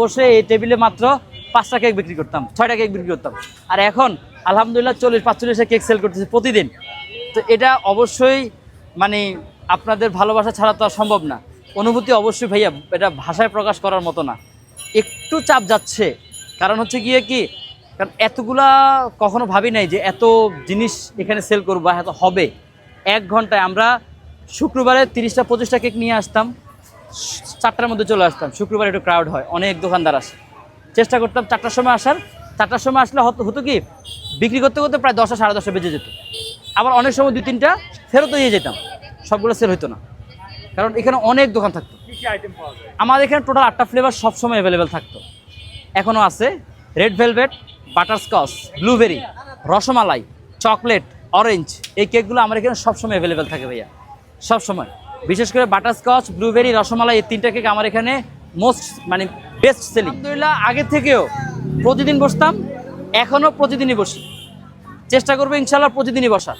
বসে এই টেবিলে মাত্র পাঁচটা কেক বিক্রি করতাম, ছয়টা কেক বিক্রি করতাম। আর এখন আলহামদুলিল্লাহ চল্লিশ, পাঁচচল্লিশে কেক সেল করতেছি প্রতিদিন। তো এটা অবশ্যই মানে আপনাদের ভালোবাসা ছাড়া তো সম্ভব না। অনুভূতি অবশ্যই ভাইয়া, এটা ভাষায় প্রকাশ করার মতো না। একটু চাপ যাচ্ছে, কারণ হচ্ছে গিয়ে কি, কারণ এতগুলা কখনো ভাবি নাই যে এত জিনিস এখানে সেল করব এত হবে। এক ঘন্টায় আমরা শুক্রবারে তিরিশটা, পঁচিশটা কেক নিয়ে আসতাম। চারটার মধ্যে চলে আসতাম। শুক্রবার একটু ক্রাউড হয় অনেক দোকানদার আসে। চেষ্টা করতাম চারটার সময় আসার। চারটার সময় আসলে হতো হতো কি বিক্রি করতে করতে প্রায় দশটা সাড়ে দশটা বেজে যেত। আবার অনেক সময় দুই তিনটা ফেরত দিয়ে যেতাম। সবগুলো সেল হতো না। কারণ এখানে অনেক দোকান থাকতো। আমাদের এখানে টোটাল আটটা ফ্লেভার সবসময় অ্যাভেলেবেল থাকতো। এখনও আছে red velvet butterscotch blueberry rasmalai chocolate orange এই কেকগুলো আমার এখানে সবসময় অ্যাভেলেবেল থাকে ভাইয়া। সবসময়। বিশেষ করে বাটারস্কচ, ব্লুবেরি, রসমালাই এই তিনটা কেক আমার এখানে মোস্ট মানে বেস্ট সেলিং আলহামদুলিল্লাহ, আগে থেকেও প্রতিদিন বসতাম, এখনও প্রতিদিনই বসি। চেষ্টা করব ইনশাল্লাহ প্রতিদিনই বসার।